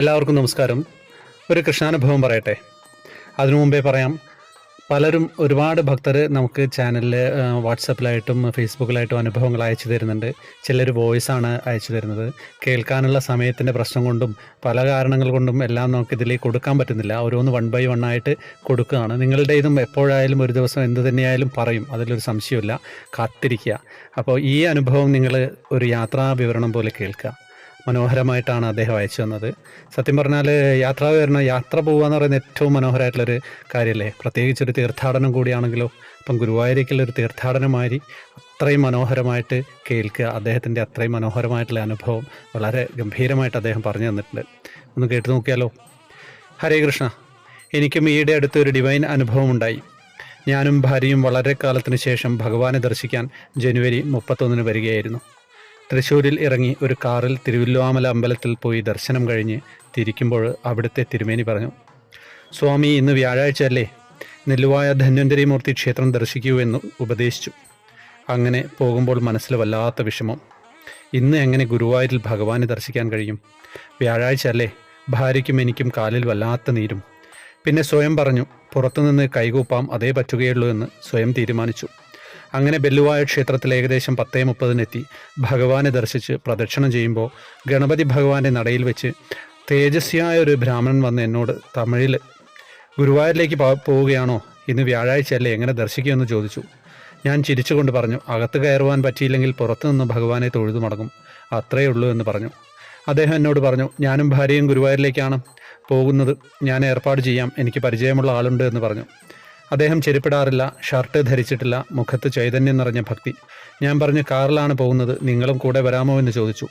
എല്ലാവർക്കും നമസ്കാരം. ഒരു കൃഷ്ണാനുഭവം പറയട്ടെ. അതിനു മുമ്പേ പറയാം പലരും ഒരുപാട് ഭക്തർ നമുക്ക് ചാനലിൽ വാട്സപ്പിലായിട്ടും ഫേസ്ബുക്കിലായിട്ടും അനുഭവങ്ങൾ അയച്ചു തരുന്നുണ്ട്. ചിലർ വോയിസാണ് അയച്ചു തരുന്നത്. കേൾക്കാനുള്ള സമയത്തിന്റെ പ്രശ്നം കൊണ്ടും പല കാരണങ്ങൾ കൊണ്ടും എല്ലാം നമുക്ക് ഇതിലേക്ക് കൊടുക്കാൻ പറ്റുന്നില്ല. ഓരോന്ന് വൺ ബൈ വൺ ആയിട്ട് കൊടുക്കുകയാണ്. നിങ്ങളുടെ ഇതും എപ്പോഴായാലും ഒരു ദിവസം എന്ത് തന്നെയായാലും പറയും. അതിലൊരു സംശയമില്ല കാത്തിരിക്കുക. അപ്പോൾ ഈ അനുഭവം നിങ്ങൾ ഒരു യാത്രാ വിവരണം പോലെ കേൾക്കുക. മനോഹരമായിട്ടാണ് അദ്ദേഹം അയച്ചു തന്നത്. സത്യം പറഞ്ഞാൽ യാത്രാ വരണം യാത്ര പോകുക എന്ന് പറയുന്ന ഏറ്റവും മനോഹരമായിട്ടുള്ളൊരു കാര്യമല്ലേ? പ്രത്യേകിച്ച് ഒരു തീർത്ഥാടനം കൂടിയാണെങ്കിലോ ഇപ്പം ഗുരുവായൂരേക്കുള്ളൊരു തീർത്ഥാടനമായി അത്രയും മനോഹരമായിട്ട് കേൾക്കുക അദ്ദേഹത്തിന്റെ അത്രയും മനോഹരമായിട്ടുള്ള അനുഭവം വളരെ ഗംഭീരമായിട്ട് അദ്ദേഹം പറഞ്ഞു തന്നിട്ടുണ്ട്. ഒന്ന് കേട്ടു നോക്കിയാലോ? ഹരേ കൃഷ്ണ എനിക്കും ഈയിടെ അടുത്ത് ഒരു ഡിവൈൻ അനുഭവം ഉണ്ടായി ഞാനും ഭാര്യയും വളരെ കാലത്തിന് ശേഷം ഭഗവാനെ ദർശിക്കാൻ ജനുവരി മുപ്പത്തൊന്നിന് വരികയായിരുന്നു. തൃശ്ശൂരിൽ ഇറങ്ങി ഒരു കാറിൽ തിരുവില്ലുവാമല അമ്പലത്തിൽ പോയി ദർശനം കഴിഞ്ഞ് തിരിക്കുമ്പോൾ അവിടുത്തെ തിരുമേനി പറഞ്ഞു സ്വാമി ഇന്ന് വ്യാഴാഴ്ച അല്ലേ നെല്ലുവായ ധന്വന്തരിമൂർത്തി ക്ഷേത്രം ദർശിക്കൂ എന്ന് ഉപദേശിച്ചു. അങ്ങനെ പോകുമ്പോൾ മനസ്സിൽ വല്ലാത്ത വിഷമം. ഇന്ന് എങ്ങനെ ഗുരുവായൂരിൽ ഭഗവാനെ ദർശിക്കാൻ കഴിയും? വ്യാഴാഴ്ച അല്ലേ ഭാര്യയ്ക്കും എനിക്കും കാലിൽ വല്ലാത്ത നീരും. പിന്നെ സ്വയം പറഞ്ഞു പുറത്തുനിന്ന് കൈകൂപ്പാം അതേ പറ്റുകയുള്ളൂ എന്ന് സ്വയം തീരുമാനിച്ചു. അങ്ങനെ ബെല്ലുവായ ക്ഷേത്രത്തിൽ ഏകദേശം പത്തേ മുപ്പതിനെത്തി. ഭഗവാനെ ദർശിച്ച് പ്രദക്ഷിണം ചെയ്യുമ്പോൾ ഗണപതി ഭഗവാന്റെ നടയിൽ വെച്ച് തേജസ്വിയായ ഒരു ബ്രാഹ്മണൻ വന്ന് എന്നോട് തമിഴിൽ ഗുരുവായൂരിലേക്ക് പോവുകയാണോ? ഇന്ന് വ്യാഴാഴ്ചയല്ലേ എങ്ങനെ ദർശിക്കുമെന്ന് ചോദിച്ചു. ഞാൻ ചിരിച്ചുകൊണ്ട് പറഞ്ഞു അകത്ത് കയറുവാൻ പറ്റിയില്ലെങ്കിൽ പുറത്തുനിന്ന് ഭഗവാനെ തൊഴുതു മടങ്ങും. അത്രയേ ഉള്ളൂ എന്ന് പറഞ്ഞു. അദ്ദേഹം എന്നോട് പറഞ്ഞു ഞാനും ഭാര്യയും ഗുരുവായൂരിലേക്കാണ് പോകുന്നത്. ഞാൻ ഏർപ്പാട് ചെയ്യാം. എനിക്ക് പരിചയമുള്ള ആളുണ്ട് എന്ന് പറഞ്ഞു. അദ്ദേഹം ചെരുപ്പിടാറില്ല ഷർട്ട് ധരിച്ചിട്ടില്ല മുഖത്ത് ചൈതന്യം നിറഞ്ഞ ഭക്തി. ഞാൻ പറഞ്ഞു കാറിലാണ് പോകുന്നത് നിങ്ങളും കൂടെ വരാമോ എന്ന് ചോദിച്ചു.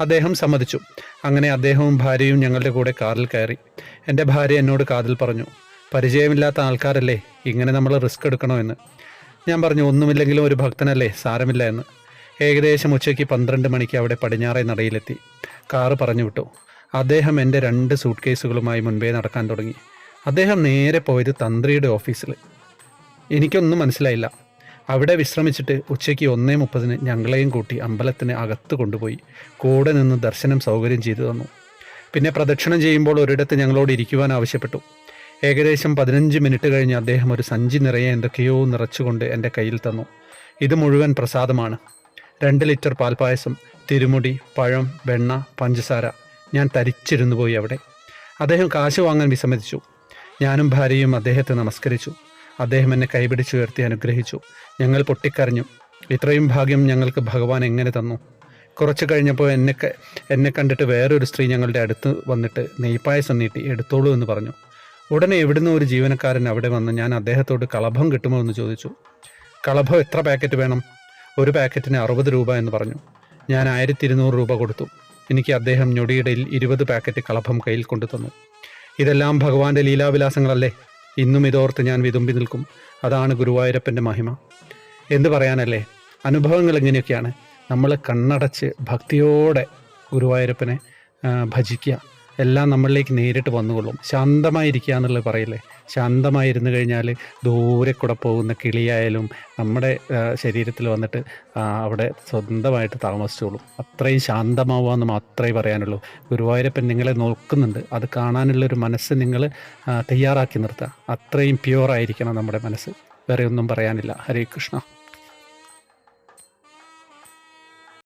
അദ്ദേഹം സമ്മതിച്ചു. അങ്ങനെ അദ്ദേഹവും ഭാര്യയും ഞങ്ങളുടെ കൂടെ കാറിൽ കയറി. എന്റെ ഭാര്യ എന്നോട് കാതിൽ പറഞ്ഞു പരിചയമില്ലാത്ത ആൾക്കാരല്ലേ ഇങ്ങനെ നമ്മൾ റിസ്ക് എടുക്കണോ എന്ന്? ഞാൻ പറഞ്ഞു ഒന്നുമില്ലെങ്കിലും ഒരു ഭക്തനല്ലേ സാരമില്ല എന്ന്. ഏകദേശം ഉച്ചയ്ക്ക് പന്ത്രണ്ട് മണിക്ക് അവിടെ പടിഞ്ഞാറേ നടയിലെത്തി. കാറ് പറഞ്ഞു വിട്ടു. അദ്ദേഹം എന്റെ രണ്ട് സൂട്ട് കേസുകളുമായി മുൻപേ നടക്കാൻ തുടങ്ങി. അദ്ദേഹം നേരെ പോയത് തന്ത്രിയുടെ ഓഫീസിൽ എനിക്കൊന്നും മനസ്സിലായില്ല. അവിടെ വിശ്രമിച്ചിട്ട് ഉച്ചയ്ക്ക് ഒന്നേ മുപ്പതിന് ഞങ്ങളെയും കൂട്ടി അമ്പലത്തിന് അകത്ത് കൊണ്ടുപോയി കൂടെ നിന്ന് ദർശനം സൗകര്യം ചെയ്തു തന്നു. പിന്നെ പ്രദക്ഷിണം ചെയ്യുമ്പോൾ ഒരിടത്ത് ഞങ്ങളോട് ഇരിക്കുവാൻ ആവശ്യപ്പെട്ടു. ഏകദേശം പതിനഞ്ച് മിനിറ്റ് കഴിഞ്ഞ് അദ്ദേഹം ഒരു സഞ്ചി നിറയെ എന്തൊക്കെയോ നിറച്ചുകൊണ്ട് എന്റെ കയ്യിൽ തന്നു. ഇത് മുഴുവൻ പ്രസാദമാണ്. രണ്ട് ലിറ്റർ പാൽപ്പായസം തിരുമുടി പഴം വെണ്ണ പഞ്ചസാര ഞാൻ തരിച്ചിരുന്നു പോയി അവിടെ. അദ്ദേഹം കാശ് വാങ്ങാൻ വിസമ്മതിച്ചു. ഞാനും ഭാര്യയും അദ്ദേഹത്തെ നമസ്കരിച്ചു. അദ്ദേഹം എന്നെ കൈപിടിച്ചുയർത്തി അനുഗ്രഹിച്ചു. ഞങ്ങൾ പൊട്ടിക്കരഞ്ഞു. ഇത്രയും ഭാഗ്യം ഞങ്ങൾക്ക് ഭഗവാൻ എങ്ങനെ തന്നു? കുറച്ച് കഴിഞ്ഞപ്പോൾ എന്നെ എന്നെ കണ്ടിട്ട് വേറൊരു സ്ത്രീ ഞങ്ങളുടെ അടുത്ത് വന്നിട്ട് നെയ്പ്പായസം നീട്ടി എടുത്തോളൂ എന്ന് പറഞ്ഞു. ഉടനെ എവിടുന്ന് ഒരു ജീവനക്കാരൻ അവിടെ വന്ന് ഞാൻ അദ്ദേഹത്തോട് കളഭം കിട്ടുമോ? എന്ന് ചോദിച്ചു. കളഭം എത്ര പാക്കറ്റ് വേണം? ഒരു പാക്കറ്റിന് അറുപത് രൂപ എന്ന് പറഞ്ഞു. ഞാൻ ആയിരത്തി ഇരുന്നൂറ് രൂപ കൊടുത്തു. എനിക്ക് അദ്ദേഹം ഞൊടിയിടയിൽ ഇരുപത് പാക്കറ്റ് കളഭം കയ്യിൽ കൊണ്ടു തന്നു ഇതെല്ലാം ഭഗവാന്റെ ലീലാവിലാസങ്ങളല്ലേ? ഇന്നും ഇതോർത്ത് ഞാൻ വിതുമ്പി നിൽക്കും. അതാണ് ഗുരുവായൂരപ്പന്റെ മഹിമ. എന്ത് പറയാനല്ലേ? അനുഭവങ്ങൾ ഇങ്ങനെയൊക്കെയാണ്. നമ്മൾ കണ്ണടച്ച് ഭക്തിയോടെ ഗുരുവായൂരപ്പനെ ഭജിക്കുക. എല്ലാം നമ്മളിലേക്ക് നേരിട്ട് വന്നുകൊള്ളും. ശാന്തമായിരിക്കുക എന്നുള്ളത് പറയില്ലേ? ശാന്തമായിരുന്നു കഴിഞ്ഞാൽ ദൂരെ കൂടെ പോകുന്ന കിളിയായാലും നമ്മുടെ ശരീരത്തിൽ വന്നിട്ട് അവിടെ സ്വന്തമായിട്ട് താമസിച്ചോളും. അത്രയും ശാന്തമാവുക എന്ന് മാത്രമേ പറയാനുള്ളൂ. ഗുരുവായൂരപ്പൻ നിങ്ങളെ നോക്കുന്നുണ്ട്. അത് കാണാനുള്ളൊരു മനസ്സ് നിങ്ങൾ തയ്യാറാക്കി നിർത്തുക. അത്രയും പ്യുവർ ആയിരിക്കണം നമ്മുടെ മനസ്സ്. വേറെ ഒന്നും പറയാനില്ല. ഹരേ കൃഷ്ണ.